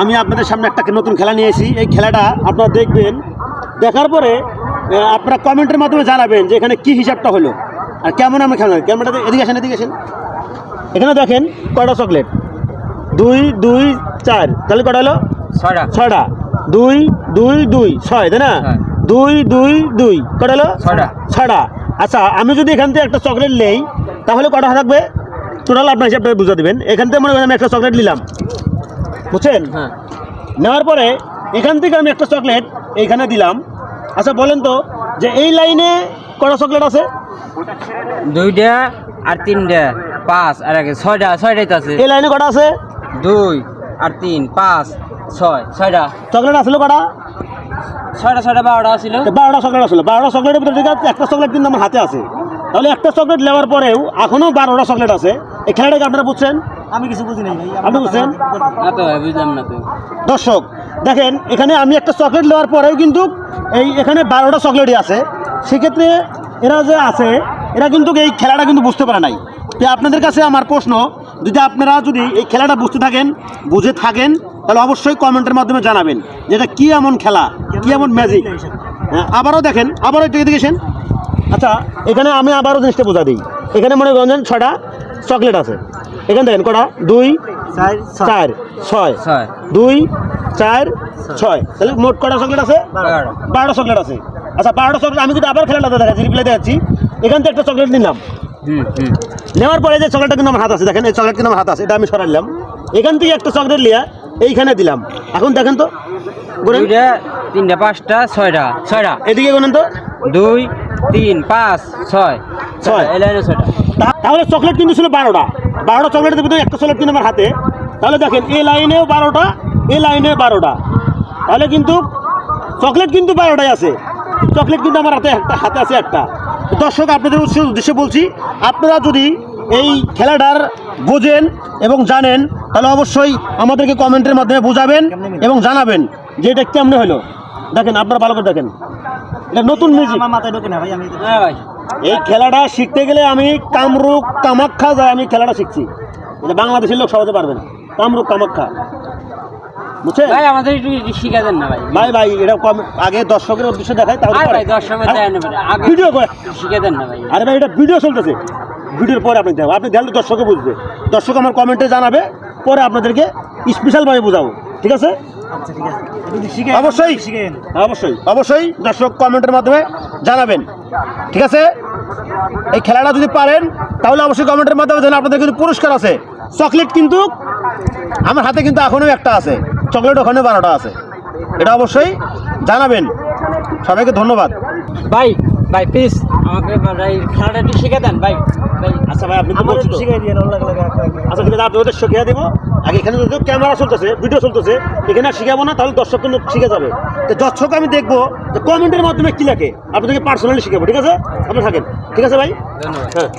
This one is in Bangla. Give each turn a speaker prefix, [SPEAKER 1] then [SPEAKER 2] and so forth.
[SPEAKER 1] আমি আপনাদের সামনে একটা নতুন খেলা নিয়ে এসেছি। এই খেলাটা আপনারা দেখবেন। দেখার পরে আপনারা কমেন্টের মাধ্যমে জানাবেন যে এখানে কী হিসাবটা হলো। আর কেমন আমি খেলা ক্যামেরাটা এদিকে আসেন এদিকে আসেন। এখানে দেখেন কয়টা চকলেট? দুই দুই চার। তাহলে কটা হলো?
[SPEAKER 2] ছয়টা।
[SPEAKER 1] ছয়টা। দুই দুই দুই। ছয় তাই না?
[SPEAKER 2] হ্যাঁ।
[SPEAKER 1] দুই দুই দুই। কটা হলো?
[SPEAKER 2] ছয়টা।
[SPEAKER 1] ছয়টা। আচ্ছা আমি যদি এখান থেকে একটা চকলেট নেই তাহলে কটা থাকবে টোটাল আপনার হিসাবটা বুঝে দেবেন। এখান থেকে মনে করেন আমি একটা চকলেট নিলাম। বুঝছেন?
[SPEAKER 2] হ্যাঁ।
[SPEAKER 1] নেওয়ার পরে এখান থেকে আমি একটা চকলেট এইখানে দিলাম। আচ্ছা বলেন তো যে এই লাইনে কটা চকলেট আছে?
[SPEAKER 2] দুইটা আর তিনটা পাঁচ আর আগে ছয়টা ছয়টাই তো আছে।
[SPEAKER 1] এই লাইনে কটা আছে?
[SPEAKER 2] দুই আর তিন পাঁচ ছয় ছয়টা।
[SPEAKER 1] চকলেট আসলো কটা?
[SPEAKER 2] ছয়টা ছয়টা বারোটা ছিল
[SPEAKER 1] বারোটা চকলেট আসলো। বারোটা চকলেটের ভিতরে একটা চকলেট কিন্তু আমার হাতে আছে। তাহলে একটা চকলেট নেওয়ার পরেও এখনও বারোটা চকলেট আছে। এই খেলাটাকে আপনারা বুঝছেন?
[SPEAKER 3] আমি কিছু বুঝি নাই ভাই
[SPEAKER 1] আপনি বুঝছেন?
[SPEAKER 2] না। তো ভাই, বুঝলাম না তো।
[SPEAKER 1] দর্শক দেখেন এখানে আমি একটা চকলেট নেওয়ার পরেও কিন্তু এই এখানে বারোটা চকলেটই আছে। সেক্ষেত্রে এরা যে আছে এরা কিন্তু এই খেলাটা কিন্তু বুঝতে পারে নাই। তো আপনাদের কাছে আমার প্রশ্ন যদি আপনারা যদি এই খেলাটা বুঝতে থাকেন বুঝে থাকেন তাহলে অবশ্যই কমেন্টের মাধ্যমে জানাবেন যে এটা কী এমন খেলা কী এমন ম্যাজিক হ্যাঁ আবারও দেখেন আবারও একটু এদিকে গেছেন আচ্ছা এখানে আমি আবারও জিনিসটা বোঝা দিই। এখানে মনে করেন ছটা চকলেট আছে। এখানে দেখেন কটা? দুই
[SPEAKER 3] চার ছয়।
[SPEAKER 1] দুই চার ছয়। তাহলে মোট কটা চকলেট আছে?
[SPEAKER 2] বারোটা।
[SPEAKER 1] চকলেট আছে। আচ্ছা বারোটা চকলেট আমি কিন্তু আবার খেলাটা দেখাচ্ছি রিপ্লাই দেখাচ্ছি এখান থেকে একটা চকলেট নিলাম। নেওয়ার পরে যে চকলেটটা কিন্তু আমার হাত আছে দেখেন এই চকলেট কিন্তু আমার হাত আছে এটা আমি সরাইলাম এখান থেকে একটা চকলেট লিয়া এইখানে দিলাম। এখন দেখেন তো
[SPEAKER 2] তিনটা পাঁচটা ছয়টা ছয়টা।
[SPEAKER 1] এদিকে গুনেন তো।
[SPEAKER 2] দুই তিন পাঁচ ছয়।
[SPEAKER 1] ছয়। তাহলে চকলেট কিন্তু ছিল বারোটা। বারোটা চকলেটের ভিতরে একটা চকলেট কিন্তু আমার হাতে। তাহলে দেখেন এই লাইনেও বারোটা এই লাইনেও বারোটা। তাহলে কিন্তু চকলেট কিন্তু বারোটাই আছে। চকলেট কিন্তু আমার হাতে একটা হাতে আছে একটা। দর্শক আপনাদের উদ্দেশ্যে বলছি আপনারা যদি এই খেলাটার বোঝেন এবং জানেন তাহলে অবশ্যই আমাদেরকে কমেন্টের মাধ্যমে বোঝাবেন এবং জানাবেন যে এটা কেমনে হলো। দেখেন আপনারা ভালো করে দেখেন। এটা নতুন মিউজিক
[SPEAKER 3] মাথায় ঢোকে না ভাই আমি
[SPEAKER 2] হ্যাঁ ভাই।
[SPEAKER 1] এই খেলাটা শিখতে গেলে আমি কামরূপ কামাখ্যা যায় আমি খেলাটা শিখছি। এটা বাংলাদেশের লোক সবাই পারবে না। বুঝছেন?
[SPEAKER 2] ভাই আমাদের একটু শিখা দেন না ভাই।
[SPEAKER 1] ভাই ভাই এটা কম- আগে দর্শকের উদ্দেশ্যে দেখায় তাহলে
[SPEAKER 2] আর ভাই দশ দেয় না আগে
[SPEAKER 1] ভিডিও করে।
[SPEAKER 2] শিখে দেন না ভাই।
[SPEAKER 1] আরে ভাই এটা ভিডিও চলতেছে। ভিডিওর পরে আপনি আপনি দেখলে দর্শকে বুঝবে। দর্শক আমার কমেন্টে জানাবে পরে আপনাদেরকে স্পেশালভাবে বোঝাবো। ঠিক আছে?
[SPEAKER 3] আচ্ছা
[SPEAKER 1] অবশ্যই। অবশ্যই। অবশ্যই দর্শক কমেন্টের মাধ্যমে জানাবেন। ঠিক আছে? এই খেলাটা যদি পারেন তাহলে অবশ্যই কমেন্টের মাধ্যমে জানান আপনাদের কিন্তু পুরস্কার আছে। চকলেট কিন্তু আমার হাতে কিন্তু এখনও একটা আছে। চকলেট ওখানে বারোটা আছে। এটা অবশ্যই জানাবেন। সবাইকে ধন্যবাদ।
[SPEAKER 2] ভাই ভাই প্লিজ আমাকে ভাই খেলাটা একটু শিখে দেন ভাই।
[SPEAKER 1] আচ্ছা ভাই আপনি তো
[SPEAKER 3] আমার
[SPEAKER 1] বলছেন? তো।
[SPEAKER 3] দিয়ে
[SPEAKER 1] আচ্ছা ঠিক আছে আপনি ওদের শিখিয়ে দেবো। আগে এখানে যদি ক্যামেরা চলতেছে ভিডিও চলতেছে। এখানে শিখাবো না তাহলে দর্শক কিন্তু শিখে যাবে। তো দর্শক আমি দেখব যে কমেন্টের মাধ্যমে কী লাগে আপনাদেরকে পার্সোনালি শিখাবো ঠিক আছে? আপনি থাকেন। ঠিক আছে ভাই?
[SPEAKER 2] ধন্যবাদ।
[SPEAKER 1] হ্যাঁ।